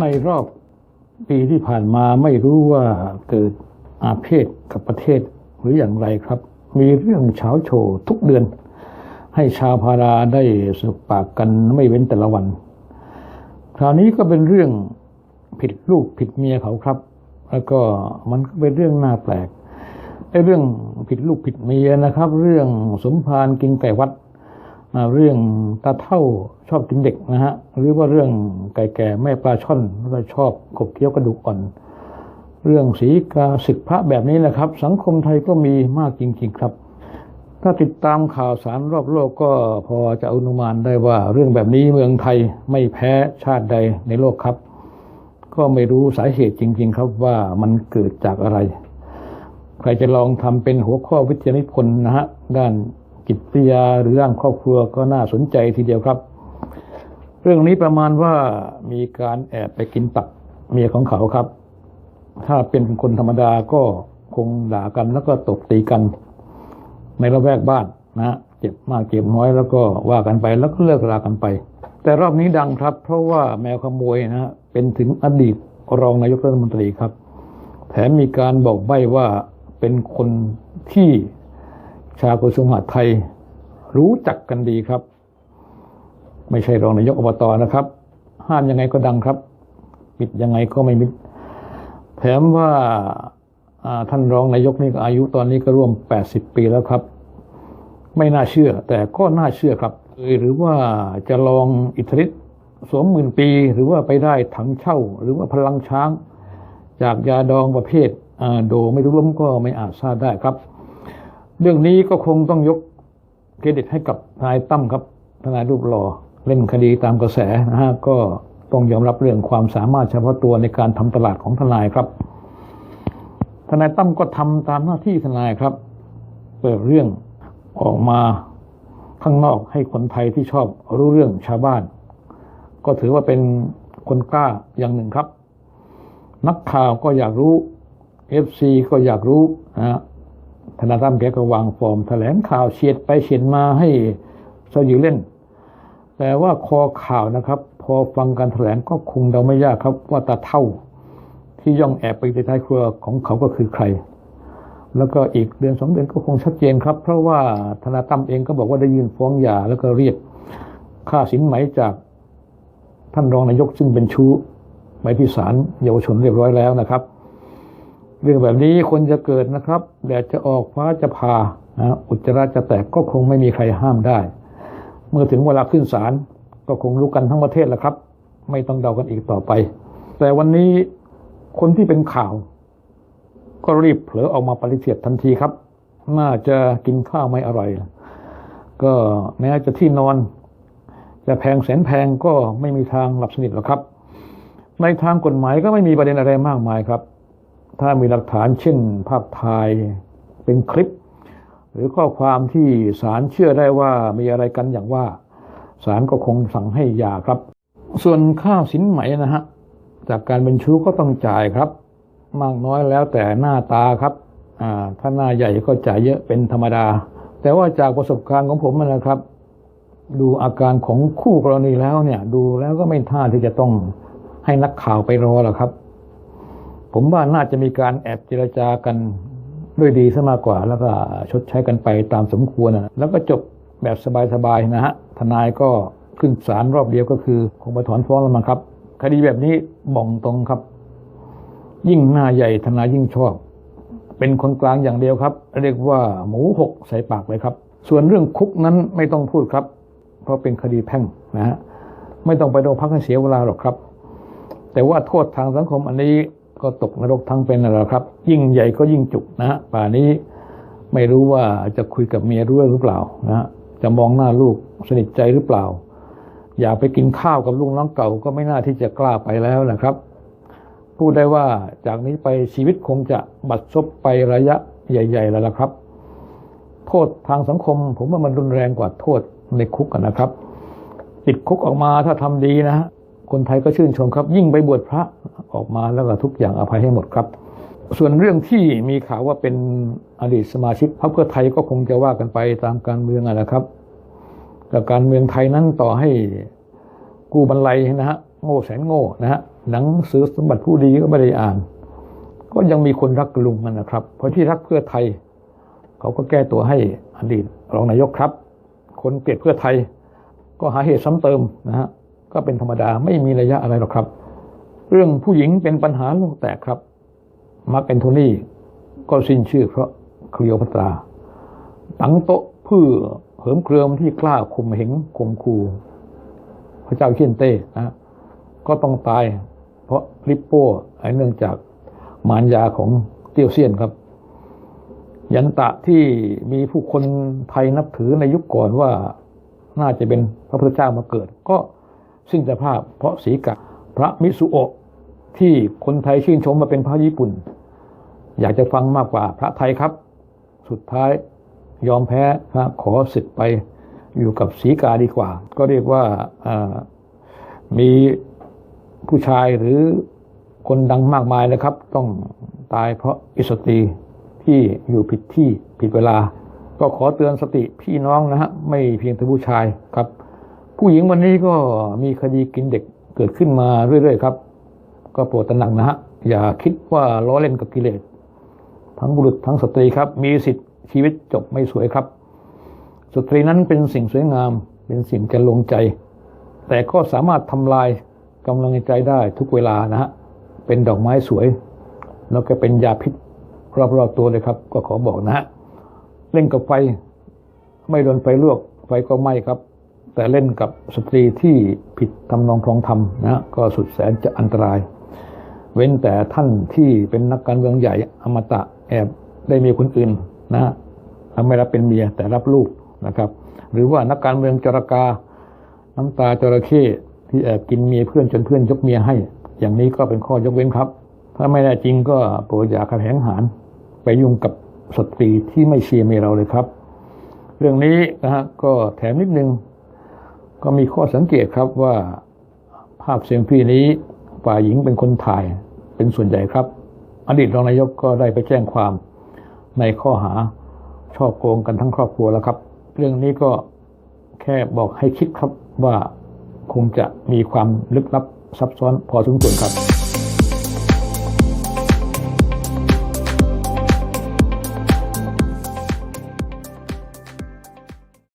ในรอบปีที่ผ่านมาไม่รู้ว่าเกิดอาเพศกับประเทศหรืออย่างไรครับ มีเรื่องเฉาโชว์ทุกเดือน ให้ชาวพาราได้สุกปากกันไม่เว้นแต่ละวัน คราวนี้ก็เป็นเรื่องผิดลูกผิดเมียเขาครับ แล้วก็มันก็เป็นเรื่องน่าแปลกไอ้เรื่องผิดลูกผิดเมียนะครับ เรื่องสมภารกินไก่วัด เรื่องตาเท่าชอบกินเด็กนะฮะหรือว่าเรื่องไก่แก่แม่ปลาช่อนแล้วชอบกบเคี้ยวกระดูกอ่อน เรื่องสีกาศึกพระแบบนี้นะครับ สังคมไทยก็มีมากจริง ๆ ครับ ถ้าติดตามข่าวสารรอบโลกก็พอจะอนุมานได้ว่าเรื่องแบบนี้เมืองไทยไม่แพ้ชาติใดในโลกครับ ก็ไม่รู้สาเหตุจริง ๆ ครับว่ามันเกิดจากอะไร ใครจะลองทำเป็นหัวข้อวิทยานิพนธ์นะฮะด้าน จิตวิทยาหรือด้านครอบครัวก็น่าสนใจทีเดียวครับ เรื่องนี้ประมาณว่ามีการแอบไปกินตับเมียของเขาครับ ถ้าเป็นคนธรรมดาก็คงด่ากันแล้วก็ตบตีกัน ในระแวกบ้านนะเจ็บมากเจ็บน้อยแล้วก็ว่ากันไปแล้วก็เลิกรากันไป แต่รอบนี้ดังครับ เพราะว่าแมวขโมยนะฮะเป็นถึงอดีตรองนายกรัฐมนตรีครับ แถมมีการบอกใบ้ว่าเป็นคนที่ ชาวกระทรวงมหาดไทยรู้จักกันดีครับ ไม่ใช่รองนายกอบตนะครับ ห้ามยังไงก็ดังครับปิดยังไงก็ไม่มิดแถมว่าท่านรองนายกนี่ก็อายุตอนนี้ก็ร่วม 80 ปีแล้วครับ ไม่น่าเชื่อ แต่ก็น่าเชื่อครับหรือว่าจะลองอิทธิฤทธิ์สวมหมื่นปี หรือว่าไปได้ถังเช่า หรือว่าพลังช้าง จากยาดองประเภทโดไม่รู้ล้มก็ไม่อาจทราบได้ครับ เรื่องนี้ก็คงต้องยกเครดิตให้กับทนายตั้มครับทนายรูปหล่อเล่นคดีตามกระแสนะฮะก็ต้องยอมรับเรื่องความสามารถเฉพาะตัวในการทำตลาดของทนายครับ ทนายตั้มก็ทำตามหน้าที่ทนายครับ เปิดเรื่องออกมาข้างนอกให้คนไทยที่ชอบรู้เรื่องชาวบ้าน ก็ถือว่าเป็นคนกล้าอย่างหนึ่งครับ นักข่าวก็อยากรู้ FC ก็อยากรู้นะ ธนาตั้มแกก็วางฟอร์มแถลงข่าวเฉียดไปเฉียดมาให้เสยิวเล่น แต่ว่าคอข่าวนะครับ พอฟังการแถลงก็คงเดาไม่ยากครับว่าตาเท่าที่ย่องแอบไปในท้ายครัวของเขาก็คือใคร แล้วก็อีกเดือนสองเดือนก็คงชัดเจนครับ เพราะว่าธนาตั้มเองก็บอกว่าได้ยื่นฟ้องหย่าแล้วก็เรียกค่าสินไหมจากท่านรองนายกซึ่งเป็นชู้ไปที่ศาลเยาวชนเรียบร้อยแล้วนะครับ เรื่องแบบนี้คนจะเกิดนะครับแดดจะออกฟ้าจะผ่านะอุจจาระจะแตกก็คงไม่มีใครห้ามได้ เมื่อถึงเวลาขึ้นศาลก็คงรู้กันทั้งประเทศแล้วครับ ไม่ต้องเดากันอีกต่อไป แต่วันนี้คนที่เป็นข่าว ก็รีบเผลอออกมาปฏิเสธทันทีครับ น่าจะกินข้าวไม่อร่อย ก็แม้จะที่นอน จะแพงแสนแพงก็ไม่มีทางหลับสนิทหรอกครับ ในทางกฎหมายก็ไม่มีประเด็นอะไรมากมายครับ ถ้ามีหลักฐานเช่น ภาพถ่ายเป็นคลิป หรือข้อความที่ศาลเชื่อได้ว่ามีอะไรกันอย่างว่าศาลก็คงสั่งให้ยาครับ ส่วนค่าสินไหมนะฮะจากการเป็นชู้ก็ต้องจ่ายครับ มากน้อยแล้วแต่หน้าตาครับถ้าหน้าใหญ่ก็จ่ายเยอะเป็นธรรมดา แต่ว่าจากประสบการณ์ของผมนะครับ ดูอาการของคู่กรณีแล้วเนี่ย ดูแล้วก็ไม่ท่าที่จะต้องให้นักข่าวไปรอหรอกครับ ผมว่าน่าจะมีการแอบเจรจากันด้วยดีซะมากกว่า แล้วก็ชดใช้กันไปตามสมควรนะแล้วก็จบแบบสบายๆนะฮะทนายก็ขึ้นศาลรอบเดียวก็คือคงไปถอนฟ้องแล้วมั้งครับ คดีแบบนี้บ่องตรงครับ ยิ่งหน้าใหญ่ทนายยิ่งชอบ เป็นคนกลางอย่างเดียวครับ เรียกว่าหมูหกใส่ปากเลยครับ ส่วนเรื่องคุกนั้นไม่ต้องพูดครับ เพราะเป็นคดีแพ่งนะฮะไม่ต้องไปโรงพักให้เสียเวลาหรอกครับ แต่ว่าโทษทางสังคมอันนี้ ก็ตกนรกทั้งเป็นแหละครับ ยิ่งใหญ่ก็ยิ่งจุกนะฮะป่านี้ไม่รู้ว่าจะคุยกับเมียด้วยหรือเปล่านะจะมองหน้าลูกสนิทใจหรือเปล่า อยากไปกินข้าวกับลูกน้องเก่าก็ไม่น่าที่จะกล้าไปแล้วนะครับ พูดได้ว่าจากนี้ไปชีวิตคงจะบัดซบไประยะใหญ่ ๆ แล้วล่ะครับ โทษทางสังคม ผมว่ามันรุนแรงกว่าโทษในคุกนนะครับ ติดคุกออกมาถ้าทำดีนะฮะ คนไทยก็ชื่นชมครับ ยิ่งไปบวชพระออกมาแล้วก็ทุกอย่างอภัยให้หมดครับ ส่วนเรื่องที่มีข่าวว่าเป็นอดีตสมาชิกพรรคเพื่อไทยก็คงจะว่ากันไปตามการเมืองนะครับแต่การเมืองไทยนั้นต่อให้กู้บรรลัยนะฮะโง่แสนโง่นะฮะหนังสือสมบัติผู้ดีก็ไม่ได้อ่าน ก็ยังมีคนรักลุงมันนะครับ เพราะที่รักเพื่อไทย เขาก็แก้ตัวให้อดีตรองนายกครับ คนเกลียดเพื่อไทย ก็หาเหตุซ้ำเติมนะฮะ ก็เป็นธรรมดาไม่มีระยะอะไรหรอกครับ เรื่องผู้หญิงเป็นปัญหาโลกแตกครับมาร์กแอนโทนีก็สิ้นชื่อเพราะเคลียวพัตราตั้งโต๊ะเพื่อเหิมเกริมที่กล้าข่มเหงข่มขู่พระเจ้าเชียนเต้นะก็ต้องตาย เพราะลิปโป้ไอ้เนื่องจากมารยาของเตียวเซียนครับ ยันตะที่มีผู้คนไทยนับถือในยุคก่อนว่าน่าจะเป็นพระพุทธเจ้ามาเกิด ก็ สิ้นสภาพ เพราะสีกะพระมิสุโอะที่คนไทยชื่นชมมาเป็นพระญี่ปุ่น อยากจะฟังมากกว่าพระไทยครับ สุดท้ายยอมแพ้นะขอศึกไปอยู่กับสีกาดีกว่า ก็เรียกว่าอ่ามีผู้ชายหรือคนดังมากมายนะครับ ต้องตายเพราะอิสตรีที่อยู่ผิดที่ผิดเวลา ก็ขอเตือนสติพี่น้องนะฮะไม่เพียงแต่ผู้ชายครับ ผู้หญิงวันนี้ก็มีคดีกินเด็กเกิดขึ้นมาเรื่อยๆครับ ก็โปรดตระหนักนะฮะ อย่าคิดว่าล้อเล่นกับกิเลส ทั้งบุรุษทั้งสตรีครับ มีสิทธิ์ชีวิตจบไม่สวยครับ สตรีนั้นเป็นสิ่งสวยงาม เป็นสิ่งจะลงใจ แต่ก็สามารถทำลายกำลังใจได้ทุกเวลานะฮะ เป็นดอกไม้สวย แล้วก็เป็นยาพิษรอบๆตัวเลยครับ ก็ขอบอกนะฮะ เล่นกับไฟ ไม่โดนไฟลวก ไฟก็ไหม้ครับ แต่เล่นกับสตรีที่ผิดทำนองคลองธรรมนะก็สุดแสนจะอันตราย เว้นแต่ท่านที่เป็นนักการเมืองใหญ่อมตะแอบได้มีคนอื่นนะฮะไม่รับเป็นเมียแต่รับลูกนะครับ หรือว่านักการเมืองจรกาน้ำตาจระเข้ที่แอบกินเมียเพื่อนจนเพื่อนยกเมียให้ อย่างนี้ก็เป็นข้อยกเว้นครับ ถ้าไม่ได้จริงก็โปรดอย่าขัดแย้งหานไปยุ่งกับสตรีที่ไม่เชียร์เมียเราเลยครับ เรื่องนี้นะฮะก็แถมนิดนึง ก็มีข้อสังเกตครับว่าภาพเซลฟี่นี้ฝ่ายหญิงเป็นคนถ่ายเป็นส่วนใหญ่ครับ อดีตรองนายกก็ได้ไปแจ้งความในข้อหาช่อโกงกันทั้งครอบครัวแล้วครับ เรื่องนี้ก็แค่บอกให้คิดครับว่าคงจะมีความลึกลับซับซ้อนพอสมควรครับ